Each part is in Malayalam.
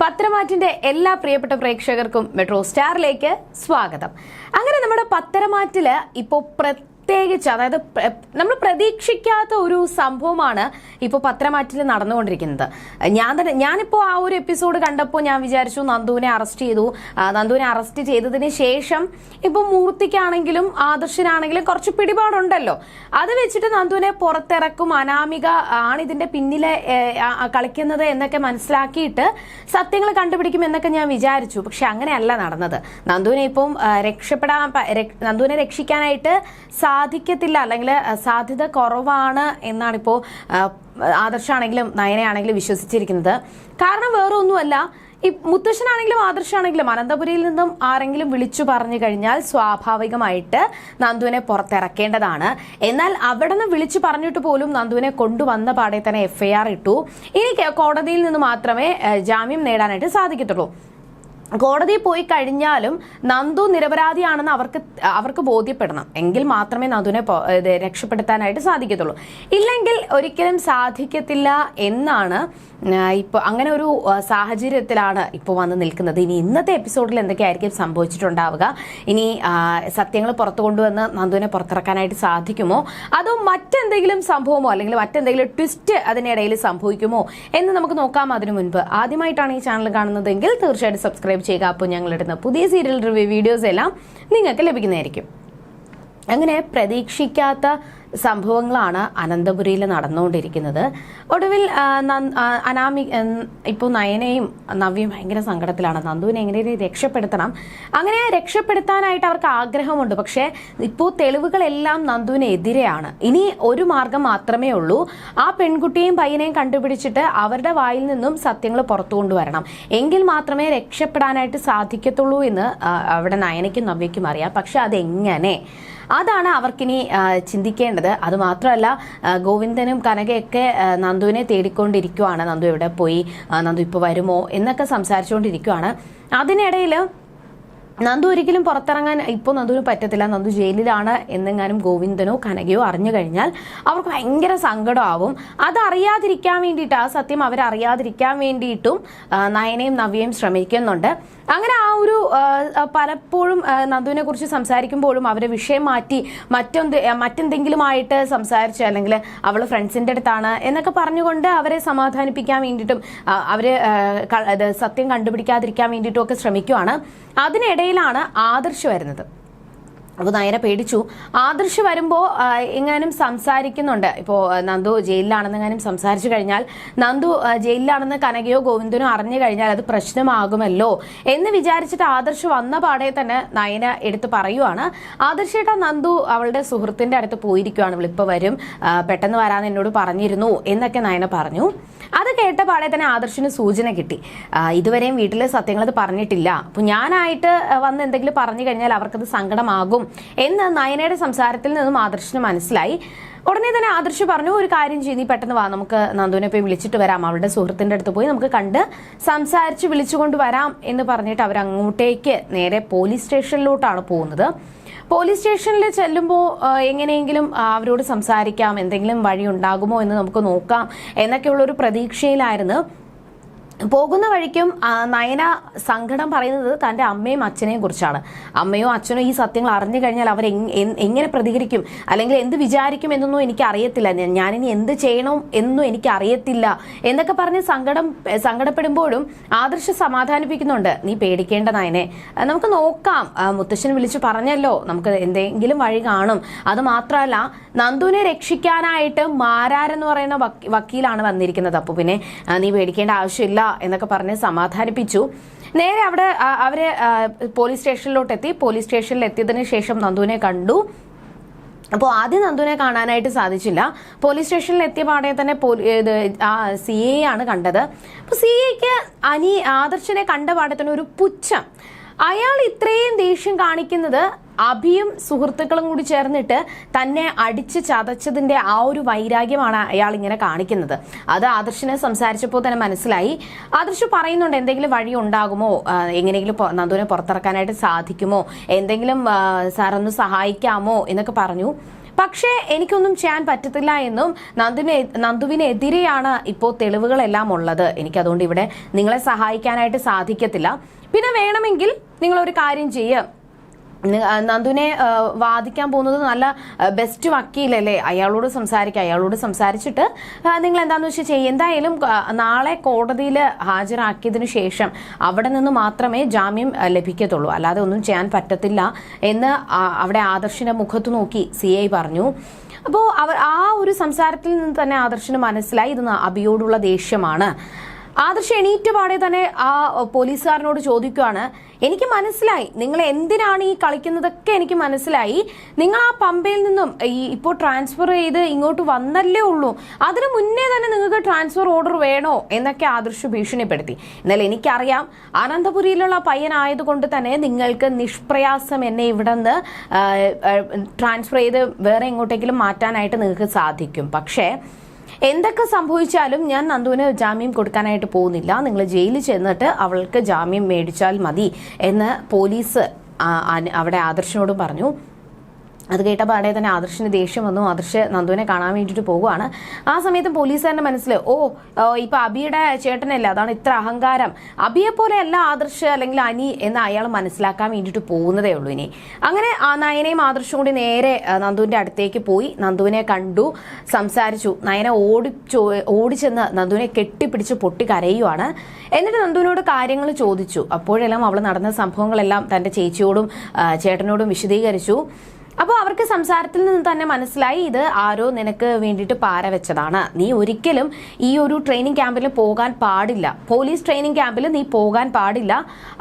പത്രമാറ്റിന്റെ എല്ലാ പ്രിയപ്പെട്ട പ്രേക്ഷകർക്കും മെട്രോ സ്റ്റാറിലേക്ക് സ്വാഗതം. അങ്ങനെ നമ്മുടെ പത്തരമാറ്റിൽ ഇപ്പോൾ പ്രത്യേകിച്ച് അതായത് നമ്മൾ പ്രതീക്ഷിക്കാത്ത ഒരു സംഭവമാണ് ഇപ്പോൾ പത്രമാറ്റിൽ നടന്നുകൊണ്ടിരിക്കുന്നത്. ഞാൻ തന്നെ ഞാനിപ്പോൾ ആ ഒരു എപ്പിസോഡ് കണ്ടപ്പോൾ ഞാൻ വിചാരിച്ചു നന്ദുവിനെ അറസ്റ്റ് ചെയ്തു. നന്ദുവിനെ അറസ്റ്റ് ചെയ്തതിന് ശേഷം ഇപ്പോൾ മൂർത്തിക്കാണെങ്കിലും ആദർശനാണെങ്കിലും കുറച്ച് പിടിപാടുണ്ടല്ലോ. അത് വെച്ചിട്ട് നന്ദുവിനെ പുറത്തിറക്കും. അനാമിക ആണ് ഇതിന്റെ പിന്നിലെ കളിക്കുന്നത് എന്നൊക്കെ മനസ്സിലാക്കിയിട്ട് സത്യങ്ങൾ കണ്ടുപിടിക്കും എന്നൊക്കെ ഞാൻ വിചാരിച്ചു. പക്ഷെ അങ്ങനെയല്ല നടന്നത്. നന്ദുവിനെ ഇപ്പം രക്ഷപ്പെടാൻ നന്ദുവിനെ രക്ഷിക്കാനായിട്ട് സാധിക്കത്തില്ല അല്ലെങ്കിൽ സാധ്യത കുറവാണ് എന്നാണ് ഇപ്പോൾ ആദർശാണെങ്കിലും നയനയാണെങ്കിലും വിശ്വസിച്ചിരിക്കുന്നത്. കാരണം വേറെ ഒന്നുമല്ല ഈ മുത്തശ്ശനാണെങ്കിലും ആദർശാണെങ്കിലും അനന്തപുരിയിൽ നിന്നും ആരെങ്കിലും വിളിച്ചു പറഞ്ഞു കഴിഞ്ഞാൽ സ്വാഭാവികമായിട്ട് നന്ദുവിനെ പുറത്തിറക്കേണ്ടതാണ്. എന്നാൽ അവിടെ നിന്ന് വിളിച്ചു പറഞ്ഞിട്ട് പോലും നന്ദുവിനെ കൊണ്ടുവന്ന പാടെ തന്നെ എഫ്ഐആർ ഇട്ടു. ഇനി കോടതിയിൽ നിന്ന് മാത്രമേ ജാമ്യം നേടാനായിട്ട് സാധിക്കത്തുള്ളൂ. കോടതിയിൽ പോയി കഴിഞ്ഞാലും നന്ദു നിരപരാധിയാണെന്ന് അവർക്ക് അവർക്ക് ബോധ്യപ്പെടണം. എങ്കിൽ മാത്രമേ നന്ദുവിനെ രക്ഷപ്പെടുത്താനായിട്ട് സാധിക്കത്തുള്ളൂ. ഇല്ലെങ്കിൽ ഒരിക്കലും സാധിക്കത്തില്ല എന്നാണ് ഇപ്പൊ അങ്ങനെ ഒരു സാഹചര്യത്തിലാണ് ഇപ്പോൾ വന്ന് നിൽക്കുന്നത്. ഇനി ഇന്നത്തെ എപ്പിസോഡിൽ എന്തൊക്കെയായിരിക്കും സംഭവിച്ചിട്ടുണ്ടാവുക? ഇനി സത്യങ്ങൾ പുറത്തു കൊണ്ടുവന്ന് നന്ദുവിനെ പുറത്തിറക്കാനായിട്ട് സാധിക്കുമോ? അതോ മറ്റെന്തെങ്കിലും സംഭവമോ അല്ലെങ്കിൽ മറ്റെന്തെങ്കിലും ട്വിസ്റ്റ് അതിനിടയിൽ സംഭവിക്കുമോ എന്ന് നമുക്ക് നോക്കാം. അതിനു മുൻപ് ആദ്യമായിട്ടാണ് ഈ ചാനൽ കാണുന്നതെങ്കിൽ തീർച്ചയായിട്ടും സബ്സ്ക്രൈബ് ചെയ്യുക അപ്പോൾ ഞങ്ങളിടുന്ന പുതിയ സീരിയൽ റിവ്യൂ വീഡിയോസ് എല്ലാം നിങ്ങൾക്ക് ലഭിക്കുന്നതായിരിക്കും. അങ്ങനെ പ്രതീക്ഷിക്കാത്ത സംഭവങ്ങളാണ് അനന്തപുരിയിൽ നടന്നുകൊണ്ടിരിക്കുന്നത്. ഒടുവിൽ അനാമി ഇപ്പോൾ നയനയും നവ്യയും ഭയങ്കര സങ്കടത്തിലാണ്. നന്ദുവിനെ എങ്ങനെയും രക്ഷപ്പെടുത്തണം. അങ്ങനെ രക്ഷപ്പെടുത്താനായിട്ട് അവർക്ക് ആഗ്രഹമുണ്ട്. പക്ഷേ ഇപ്പോൾ തെളിവുകളെല്ലാം നന്ദുവിന് എതിരെയാണ്. ഇനി ഒരു മാർഗം മാത്രമേ ഉള്ളൂ. ആ പെൺകുട്ടിയെയും പയ്യനെയും കണ്ടുപിടിച്ചിട്ട് അവരുടെ വായിൽ നിന്നും സത്യങ്ങൾ പുറത്തു കൊണ്ടുവരണം. എങ്കിൽ മാത്രമേ രക്ഷപ്പെടാനായിട്ട് സാധിക്കത്തുള്ളൂ എന്ന് അവിടെ നയനയ്ക്കും നവ്യയ്ക്കും അറിയാം. പക്ഷെ അതെങ്ങനെ? അതാണ് അവർക്കിനി ചിന്തിക്കേണ്ടത്. അത് മാത്രമല്ല ഗോവിന്ദനും കനകയൊക്കെ നന്ദുവിനെ തേടിക്കൊണ്ടിരിക്കുവാണ്. നന്ദു എവിടെ പോയി? നന്ദു ഇപ്പോൾ വരുമോ? എന്നൊക്കെ സംസാരിച്ചുകൊണ്ടിരിക്കുവാണ്. അതിനിടയിൽ നന്ദു ഒരിക്കലും പുറത്തിറങ്ങാൻ ഇപ്പോൾ നന്ദുവിന് പറ്റത്തില്ല. നന്ദു ജയിലിലാണ് എന്നെങ്ങാനും ഗോവിന്ദനോ കനകയോ അറിഞ്ഞു കഴിഞ്ഞാൽ അവർക്ക് ഭയങ്കര സങ്കടമാവും. അതറിയാതിരിക്കാൻ വേണ്ടിയിട്ട് ആ സത്യം അവരറിയാതിരിക്കാൻ വേണ്ടിയിട്ടും നയനയും നവ്യയും ശ്രമിക്കുന്നുണ്ട്. അങ്ങനെ ആ ഒരു പലപ്പോഴും നന്ദുവിനെ കുറിച്ച് സംസാരിക്കുമ്പോഴും അവരെ വിഷയം മാറ്റി മറ്റൊന്ന് മറ്റെന്തെങ്കിലുമായിട്ട് സംസാരിച്ച് അല്ലെങ്കിൽ അവൾ ഫ്രണ്ട്സിന്റെ അടുത്താണ് എന്നൊക്കെ പറഞ്ഞുകൊണ്ട് അവരെ സമാധാനിപ്പിക്കാൻ വേണ്ടിയിട്ടും ഇത് സത്യം കണ്ടുപിടിക്കാതിരിക്കാൻ വേണ്ടിയിട്ടും ഒക്കെ ശ്രമിക്കുവാണ്. അതിനിടയിലാണ് ആദർശ് വരുന്നത്. അപ്പോൾ നയന പേടിച്ചു. ആദർശ് വരുമ്പോൾ എങ്ങാനും സംസാരിക്കുന്നുണ്ട്. ഇപ്പോൾ നന്ദു ജയിലിലാണെന്നെങ്ങാനും സംസാരിച്ചു കഴിഞ്ഞാൽ നന്ദു ജയിലിലാണെന്ന് കനകയോ ഗോവിന്ദനോ അറിഞ്ഞു കഴിഞ്ഞാൽ അത് പ്രശ്നമാകുമല്ലോ എന്ന് വിചാരിച്ചിട്ട് ആദർശ് വന്ന പാടെ തന്നെ നയന എടുത്ത് പറയുവാണ്. ആദർശേട്ടാ നന്ദു അവളുടെ സുഹൃത്തിന്റെ അടുത്ത് പോയിരിക്കുവാണ്. ഇവളിപ്പോൾ വരും. പെട്ടെന്ന് വരാമെന്ന് എന്നോട് പറഞ്ഞിരുന്നു എന്നൊക്കെ നയന പറഞ്ഞു. അത് കേട്ട പാടെ തന്നെ ആദർശിന് സൂചന കിട്ടി. ഇതുവരെയും വീട്ടിലെ സത്യങ്ങൾ അത് പറഞ്ഞിട്ടില്ല. അപ്പൊ ഞാനായിട്ട് വന്ന് എന്തെങ്കിലും പറഞ്ഞു കഴിഞ്ഞാൽ അവർക്കത് സങ്കടമാകും എന്ന് നയനയുടെ സംസാരത്തിൽ നിന്നും ആദർശിന് മനസ്സിലായി. ഉടനെ തന്നെ ആദർശ് പറഞ്ഞു ഒരു കാര്യം ചെയ്ത് നീ പെട്ടെന്ന് വാ നമുക്ക് നന്ദുവിനെ പോയി വിളിച്ചിട്ട് വരാം. അവളുടെ സുഹൃത്തിന്റെ അടുത്ത് പോയി നമുക്ക് കണ്ട് സംസാരിച്ച് വിളിച്ചുകൊണ്ട് വരാം എന്ന് പറഞ്ഞിട്ട് അവർ അങ്ങോട്ടേക്ക് നേരെ പോലീസ് സ്റ്റേഷനിലോട്ടാണ് പോകുന്നത്. പോലീസ് സ്റ്റേഷനിൽ ചെല്ലുമ്പോൾ എങ്ങനെയെങ്കിലും അവരോട് സംസാരിക്കാം എന്തെങ്കിലും വഴി ഉണ്ടാകുമോ എന്ന് നമുക്ക് നോക്കാം എന്നൊക്കെയുള്ള ഒരു പ്രതീക്ഷയിലായിരുന്നു. പോകുന്ന വഴിക്കും നയന സങ്കടം പറയുന്നത് തന്റെ അമ്മയും അച്ഛനെയും കുറിച്ചാണ്. അമ്മയോ അച്ഛനോ ഈ സത്യങ്ങൾ അറിഞ്ഞു കഴിഞ്ഞാൽ അവർ എങ്ങനെ പ്രതികരിക്കും? അല്ലെങ്കിൽ എന്ത് വിചാരിക്കും എന്നൊന്നും എനിക്ക് അറിയത്തില്ല ഞാനിനി എന്ത് ചെയ്യണം എന്നും എനിക്ക് അറിയത്തില്ല എന്നൊക്കെ പറഞ്ഞ് സങ്കടം സങ്കടപ്പെടുമ്പോഴും ആദർശം സമാധാനിപ്പിക്കുന്നുണ്ട്. നീ പേടിക്കേണ്ട നയനെ. നമുക്ക് നോക്കാം. മുത്തശ്ശൻ വിളിച്ചു പറഞ്ഞല്ലോ. നമുക്ക് എന്തെങ്കിലും വഴി കാണും. അത് മാത്രമല്ല നന്ദുവിനെ രക്ഷിക്കാനായിട്ട് മാരാരെന്ന് പറയുന്ന വക്കീ- വക്കീലാണ് വന്നിരിക്കുന്നത്. അപ്പോൾ പിന്നെ നീ പേടിക്കേണ്ട ആവശ്യമില്ല. എന്നൊക്കെ പറഞ്ഞ് സമാധാനിപ്പിച്ചു. നേരെ അവിടെ അവർ പോലീസ് സ്റ്റേഷനിലോട്ട് എത്തി പോലീസ് സ്റ്റേഷനിൽ എത്തിയതിനു ശേഷം നന്ദുവിനെ കണ്ടു. അപ്പോൾ ആദ്യം നന്ദുവിനെ കാണാനായിട്ട് സാധിച്ചില്ല. പോലീസ് സ്റ്റേഷനിൽ എത്തിയ പാടെ തന്നെ ഇത് ആ സി എ ആണ് കണ്ടത്. അപ്പോൾ സി എക്ക് അനി ആദർശനെ കണ്ട പാടെ തന്നെ ഒരു പുച്ഛം. അയാൾ ഇത്രയും ദേഷ്യം കാണിക്കുന്നത് അഭിയും സുഹൃത്തുക്കളും കൂടി ചേർന്നിട്ട് തന്നെ അടിച്ച് ചതച്ചതിന്റെ ആ ഒരു വൈരാഗ്യമാണ് അയാൾ ഇങ്ങനെ കാണിക്കുന്നത്. അത് ആദർശിനെ സംസാരിച്ചപ്പോൾ തന്നെ മനസ്സിലായി. ആദർശ് പറയുന്നുണ്ട് എന്തെങ്കിലും വഴി ഉണ്ടാകുമോ? എങ്ങനെയെങ്കിലും നന്ദുവിനെ പുറത്തിറക്കാനായിട്ട് സാധിക്കുമോ? എന്തെങ്കിലും സാറൊന്ന് സഹായിക്കാമോ? എന്നൊക്കെ പറഞ്ഞു. പക്ഷേ എനിക്കൊന്നും ചെയ്യാൻ പറ്റത്തില്ല എന്നും നന്ദുവിനെ നന്ദുവിനെതിരെയാണ് ഇപ്പോൾ തെളിവുകളെല്ലാം ഉള്ളത്. എനിക്കതുകൊണ്ട് ഇവിടെ നിങ്ങളെ സഹായിക്കാനായിട്ട് സാധിക്കത്തില്ല. പിന്നെ വേണമെങ്കിൽ നിങ്ങളൊരു കാര്യം ചെയ്യുക നന്ദുവിനെ ആ, വാദിക്കാൻ പോകുന്നത് നല്ല ബെസ്റ്റ് വക്കീലല്ലേ? അയാളോട് സംസാരിക്കുക അയാളോട് സംസാരിച്ചിട്ട് നിങ്ങൾ എന്താണെന്ന് വെച്ചാൽ ചെയ്യും. എന്തായാലും നാളെ കോടതിയിൽ ഹാജരാക്കിയതിന് ശേഷം അവിടെ നിന്ന് മാത്രമേ ജാമ്യം ലഭിക്കത്തുള്ളൂ. അല്ലാതെ ഒന്നും ചെയ്യാൻ പറ്റത്തില്ല എന്ന് അവിടെ ആദർശിന്റെ മുഖത്ത് നോക്കി സി പറഞ്ഞു. അപ്പോൾ അവർ ആ ഒരു സംസാരത്തിൽ നിന്ന് തന്നെ ആദർശിന് മനസ്സിലായി. ഇത് അബിയോടുള്ള ദേഷ്യമാണ്. ആദർശ് എണീറ്റപാടെ തന്നെ ആ പോലീസുകാരനോട് ചോദിക്കുകയാണ്. എനിക്ക് മനസ്സിലായി. നിങ്ങൾ എന്തിനാണ് ഈ കളിക്കുന്നതൊക്കെ എനിക്ക് മനസ്സിലായി. നിങ്ങൾ ആ പമ്പയിൽ നിന്നും ഈ ഇപ്പോൾ ട്രാൻസ്ഫർ ചെയ്ത് ഇങ്ങോട്ട് വന്നല്ലേ ഉള്ളൂ. അതിനു മുന്നേ തന്നെ നിങ്ങൾക്ക് ട്രാൻസ്ഫർ ഓർഡർ വേണോ എന്നൊക്കെ ആദർശ് ഭീഷണിപ്പെടുത്തി. എന്നാൽ എനിക്കറിയാം അനന്തപുരിയിലുള്ള പയ്യനായതുകൊണ്ട് തന്നെ നിങ്ങൾക്ക് നിഷ്പ്രയാസം എന്നെ ഇവിടെ നിന്ന് ട്രാൻസ്ഫർ ചെയ്ത് വേറെ എങ്ങോട്ടെങ്കിലും മാറ്റാനായിട്ട് നിങ്ങൾക്ക് സാധിക്കും. പക്ഷേ എന്തൊക്കെ സംഭവിച്ചാലും ഞാൻ നന്ദുവിന് ജാമ്യം കൊടുക്കാനായിട്ട് പോകുന്നില്ല. നിങ്ങൾ ജയിലിൽ ചെന്നിട്ട് അവൾക്ക് ജാമ്യം മേടിച്ചാൽ മതി എന്ന് പോലീസ് അവിടെ ആദർശനോടും പറഞ്ഞു. അത് കേട്ട പാടെ തന്നെ ആദർശിന് ദേഷ്യം വന്നു. ആദർശ് നന്ദുവിനെ കാണാൻ വേണ്ടിയിട്ട് പോകുവാണ്. ആ സമയത്ത് പോലീസുകാരന്റെ മനസ്സിൽ ഓ ഇപ്പൊ അബിയുടെ ചേട്ടനല്ല? അതാണ് ഇത്ര അഹങ്കാരം. അബിയെ പോലെ അല്ല ആദർശ് അല്ലെങ്കിൽ അനി എന്ന് അയാൾ മനസ്സിലാക്കാൻ വേണ്ടിയിട്ട് പോകുന്നതേ ഉള്ളൂ ഇനി. അങ്ങനെ ആ നയനയും ആദർശും കൂടി നേരെ നന്ദുവിന്റെ അടുത്തേക്ക് പോയി. നന്ദുവിനെ കണ്ടു സംസാരിച്ചു. നയന ഓടി ഓടിച്ചെന്ന് നന്ദുവിനെ കെട്ടിപ്പിടിച്ച് പൊട്ടി കരയുവാണ്. എന്നിട്ട് നന്ദുവിനോട് കാര്യങ്ങൾ ചോദിച്ചു. അപ്പോഴെല്ലാം അവൾ നടന്ന സംഭവങ്ങളെല്ലാം തന്റെ ചേച്ചിയോടും ചേട്ടനോടും വിശദീകരിച്ചു. അപ്പോൾ അവർക്ക് സംസാരത്തിൽ നിന്ന് തന്നെ മനസ്സിലായി ഇത് ആരോ നിനക്ക് വേണ്ടിയിട്ട് പാര വെച്ചതാണ്. നീ ഒരിക്കലും ഈ ഒരു ട്രെയിനിങ് ക്യാമ്പിൽ പോകാൻ പാടില്ല. പോലീസ് ട്രെയിനിങ് ക്യാമ്പിൽ നീ പോകാൻ പാടില്ല.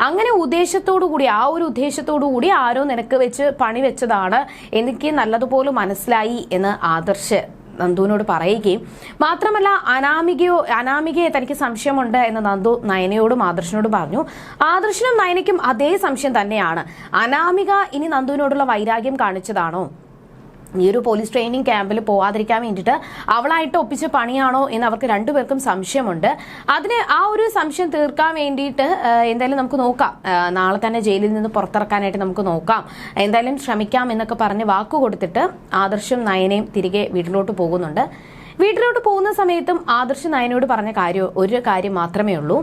അങ്ങനെ ഉദ്ദേശത്തോടു കൂടി ആ ഒരു ഉദ്ദേശത്തോടു കൂടി ആരോ നിനക്ക് വെച്ച് പണി വെച്ചതാണ്. എനിക്ക് നല്ലതുപോലെ മനസ്സിലായി എന്ന് ആദർശ് നന്ദുവിനോട് പറയുകയും മാത്രമല്ല അനാമികയോ അനാമികയെ തനിക്ക് സംശയമുണ്ട് എന്ന് നന്ദു നയനയോടും ആദർശനോടും പറഞ്ഞു. ആദർശനും നയനയ്ക്കും അതേ സംശയം തന്നെയാണ്. അനാമിക ഇനി നന്ദുവിനോടുള്ള വൈരാഗ്യം കാണിച്ചതാണോ? ഈ ഒരു പോലീസ് ട്രെയിനിങ് ക്യാമ്പിൽ പോവാതിരിക്കാൻ വേണ്ടിയിട്ട് അവളായിട്ട് ഒപ്പിച്ച പണിയാണോ എന്ന് അവർക്ക് രണ്ടുപേർക്കും സംശയമുണ്ട്. അതിന് ആ ഒരു സംശയം തീർക്കാൻ വേണ്ടിയിട്ട് എന്തായാലും നമുക്ക് നോക്കാം. നാളെ തന്നെ ജയിലിൽ നിന്ന് പുറത്തിറക്കാനായിട്ട് നമുക്ക് നോക്കാം. എന്തായാലും ശ്രമിക്കാം എന്നൊക്കെ പറഞ്ഞ് വാക്ക് കൊടുത്തിട്ട് ആദർശം നയനയും തിരികെ വീട്ടിലോട്ട് പോകുന്നുണ്ട്. വീട്ടിലോട്ട് പോകുന്ന സമയത്തും ആദർശ് നയനോട് പറഞ്ഞ കാര്യം ഒരു കാര്യം മാത്രമേ ഉള്ളൂ.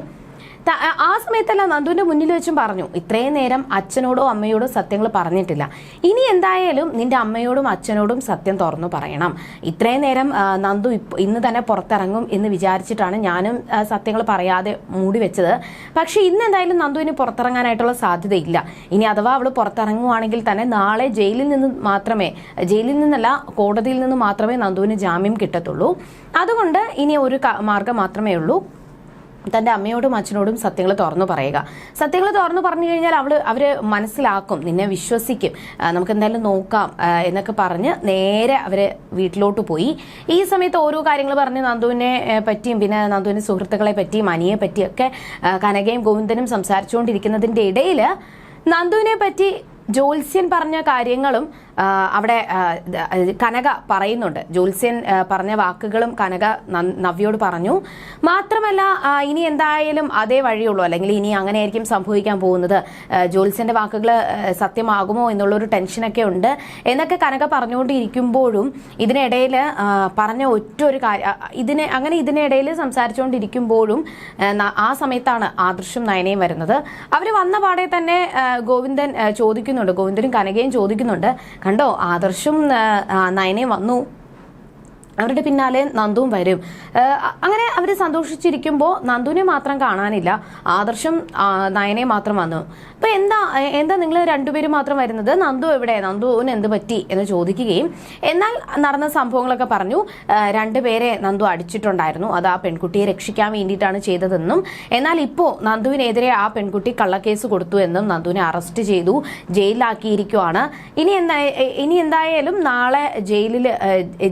ആ സമയത്തല്ല നന്ദുവിന്റെ മുന്നിൽ വെച്ചും പറഞ്ഞു ഇത്രയും നേരം അച്ഛനോടോ അമ്മയോടോ സത്യങ്ങൾ പറഞ്ഞിട്ടില്ല. ഇനി എന്തായാലും നിന്റെ അമ്മയോടും അച്ഛനോടും സത്യം തുറന്നു പറയണം. ഇത്രയും നേരം നന്ദു ഇന്ന് തന്നെ പുറത്തിറങ്ങും എന്ന് വിചാരിച്ചിട്ടാണ് ഞാനും സത്യങ്ങൾ പറയാതെ മൂടി വെച്ചത്. പക്ഷെ ഇന്ന് എന്തായാലും നന്ദുവിന് പുറത്തിറങ്ങാനായിട്ടുള്ള സാധ്യതയില്ല. ഇനി അഥവാ അവൾ പുറത്തിറങ്ങുവാണെങ്കിൽ തന്നെ നാളെ ജയിലിൽ നിന്ന് മാത്രമേ ജയിലിൽ നിന്നല്ല കോടതിയിൽ നിന്ന് മാത്രമേ നന്ദുവിന് ജാമ്യം കിട്ടത്തുള്ളൂ. അതുകൊണ്ട് ഇനി ഒരു മാർഗം മാത്രമേ ഉള്ളൂ. തന്റെ അമ്മയോടും അച്ഛനോടും സത്യങ്ങൾ തുറന്നു പറയുക. സത്യങ്ങൾ തുറന്നു പറഞ്ഞു കഴിഞ്ഞാൽ അവൾ അവർ മനസ്സിലാക്കും നിന്നെ വിശ്വസിക്കും നമുക്ക് എന്തായാലും നോക്കാം എന്നൊക്കെ പറഞ്ഞ് നേരെ അവർ വീട്ടിലോട്ട് പോയി. ഈ സമയത്ത് ഓരോ കാര്യങ്ങൾ പറഞ്ഞ് നന്ദുവിനെ പറ്റിയും പിന്നെ നന്ദുവിന്റെ സുഹൃത്തുക്കളെ പറ്റിയും അനിയെ പറ്റിയൊക്കെ കനകയും ഗോവിന്ദനും സംസാരിച്ചുകൊണ്ടിരിക്കുന്നതിന്റെ ഇടയിൽ നന്ദുവിനെ പറ്റി ജ്യോത്സ്യൻ പറഞ്ഞ കാര്യങ്ങളും അവിടെ കനക പറയുന്നുണ്ട്. ജോത്സ്യൻ പറഞ്ഞ വാക്കുകളും കനക നവ്യോട് പറഞ്ഞു. മാത്രമല്ല ഇനി എന്തായാലും അതേ വഴിയുള്ളൂ. അല്ലെങ്കിൽ ഇനി അങ്ങനെ ആയിരിക്കും സംഭവിക്കാൻ പോകുന്നത്. ജോത്സ്യന്റെ വാക്കുകൾ സത്യമാകുമോ എന്നുള്ളൊരു ടെൻഷനൊക്കെ ഉണ്ട്. എന്നൊക്കെ കനക പറഞ്ഞുകൊണ്ടിരിക്കുമ്പോഴും ഇതിനിടയിൽ പറഞ്ഞ ഒറ്റ ഒരു കാര്യം ഇതിനെ അങ്ങനെ ഇതിനിടയിൽ സംസാരിച്ചുകൊണ്ടിരിക്കുമ്പോഴും ആ, സമയത്താണ് ആദർശം നയനയും വരുന്നത്. അവർ വന്ന പാടെ തന്നെ ഗോവിന്ദൻ ആ, ചോദിക്കുന്നുണ്ട്. ഗോവിന്ദനും കനകയും ചോദിക്കുന്നുണ്ട്. കണ്ടോ ആദർശും നയനയും വന്നു. അവരുടെ പിന്നാലെ നന്ദുവും വരും. അങ്ങനെ അവർ സന്തോഷിച്ചിരിക്കുമ്പോൾ നന്ദുവിനെ മാത്രം കാണാനില്ല. ആദർശം നയനെ മാത്രം വന്നു. അപ്പൊ എന്താ എന്താ നിങ്ങൾ രണ്ടുപേരും മാത്രം വരുന്നത്? നന്ദു എവിടെ? നന്ദുവിന് എന്ത് പറ്റി എന്ന് ചോദിക്കുകയും എന്നാൽ നടന്ന സംഭവങ്ങളൊക്കെ പറഞ്ഞു. രണ്ടുപേരെ നന്ദു അടിച്ചിട്ടുണ്ടായിരുന്നു. അത് ആ പെൺകുട്ടിയെ രക്ഷിക്കാൻ വേണ്ടിയിട്ടാണ് ചെയ്തതെന്നും എന്നാൽ ഇപ്പോൾ നന്ദുവിനെതിരെ ആ പെൺകുട്ടി കള്ളക്കേസ് കൊടുത്തു എന്നും നന്ദുവിനെ അറസ്റ്റ് ചെയ്തു ജയിലിലാക്കിയിരിക്കുവാണ്. ഇനി എന്താ ഇനി എന്തായാലും നാളെ ജയിലിൽ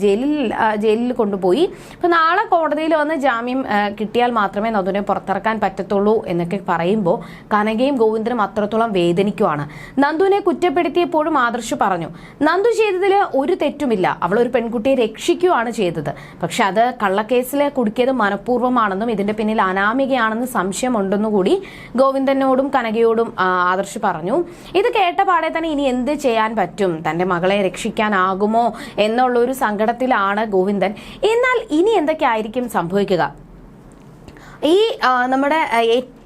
ജയിലിൽ ജയിലിൽ കൊണ്ടുപോയി. അപ്പോൾ നാളെ കോടതിയിൽ വന്ന് ജാമ്യം കിട്ടിയാൽ മാത്രമേ നന്ദുവിനെ പുറത്തിറക്കാൻ പറ്റത്തുള്ളൂ എന്നൊക്കെ പറയുമ്പോൾ കനകയും ഗോവിന്ദനും അത്രത്തോളം വേദനിക്കുവാണ്. നന്ദുവിനെ കുറ്റപ്പെടുത്തിയപ്പോഴും ആദർശ് പറഞ്ഞു നന്ദു ചെയ്തതിൽ ഒരു തെറ്റുമില്ല. അവൾ ഒരു പെൺകുട്ടിയെ രക്ഷിക്കുകയാണ് ചെയ്തത്. പക്ഷെ അത് കള്ളക്കേസിൽ കുടുക്കിയത് മനഃപൂർവമാണെന്നും ഇതിന്റെ പിന്നിൽ അനാമികയാണെന്ന് സംശയമുണ്ടെന്നുകൂടി ഗോവിന്ദനോടും കനകയോടും ആദർശ് പറഞ്ഞു. ഇത് കേട്ട പാടെ തന്നെ ഇനി എന്ത് ചെയ്യാൻ പറ്റും? തന്റെ മകളെ രക്ഷിക്കാനാകുമോ? എന്നുള്ള ഒരു സങ്കടത്തിലാണ് ഗോവിന്ദൻ. എന്നാൽ ഇനി എന്തൊക്കെയായിരിക്കും സംഭവിക്കുക? ഈ നമ്മുടെ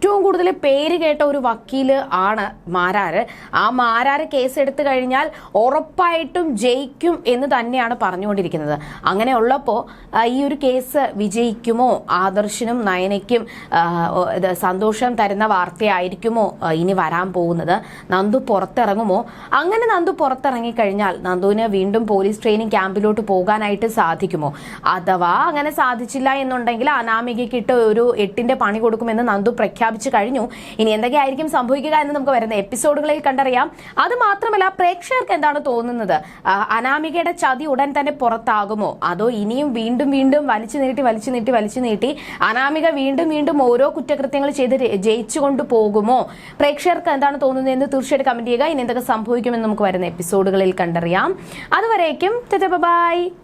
ഏറ്റവും കൂടുതൽ പേര് കേട്ട ഒരു വക്കീൽ ആണ് മാരാര്. ആ മാരാര് കേസ് എടുത്തു കഴിഞ്ഞാൽ ഉറപ്പായിട്ടും ജയിക്കും എന്ന് തന്നെയാണ് പറഞ്ഞുകൊണ്ടിരിക്കുന്നത്. അങ്ങനെ ഉള്ളപ്പോൾ ഈ ഒരു കേസ് വിജയിക്കുമോ? ആദർശിനും നയനയ്ക്കും സന്തോഷം തരുന്ന വാർത്തയായിരിക്കുമോ ഇനി വരാൻ പോകുന്നത്? നന്ദു പുറത്തിറങ്ങുമോ? അങ്ങനെ നന്ദു പുറത്തിറങ്ങിക്കഴിഞ്ഞാൽ നന്ദുവിന് വീണ്ടും പോലീസ് ട്രെയിനിങ് ക്യാമ്പിലോട്ട് പോകാനായിട്ട് സാധിക്കുമോ? അഥവാ അങ്ങനെ സാധിച്ചില്ല എന്നുണ്ടെങ്കിൽ അനാമികയ്ക്കിട്ട് ഒരു എട്ടിന്റെ പണി കൊടുക്കുമെന്ന് നന്ദു പ്രഖ്യാപിച്ചു കഴിഞ്ഞു. ഇനി എന്തൊക്കെയായിരിക്കും സംഭവിക്കുക എന്ന് നമുക്ക് വരുന്ന എപ്പിസോഡുകളിൽ കണ്ടറിയാം. അത് മാത്രമല്ല പ്രേക്ഷകർക്ക് എന്താണ് തോന്നുന്നത്? അനാമികയുടെ ചതി ഉടൻ തന്നെ പുറത്താകുമോ? അതോ ഇനിയും വീണ്ടും വീണ്ടും വലിച്ചു നീട്ടി വലിച്ചു നീട്ടി വലിച്ചു നീട്ടി അനാമിക വീണ്ടും വീണ്ടും ഓരോ കുറ്റകൃത്യങ്ങൾ ചെയ്ത് ജയിച്ചുകൊണ്ട് പോകുമോ? പ്രേക്ഷകർക്ക് എന്താണ് തോന്നുന്നതെന്ന് തീർച്ചയായിട്ടും കമന്റ് ചെയ്യുക. ഇനി എന്തൊക്കെ സംഭവിക്കുമെന്ന് നമുക്ക് വരുന്ന എപ്പിസോഡുകളിൽ കണ്ടറിയാം. അതുവരേക്കും ബൈ.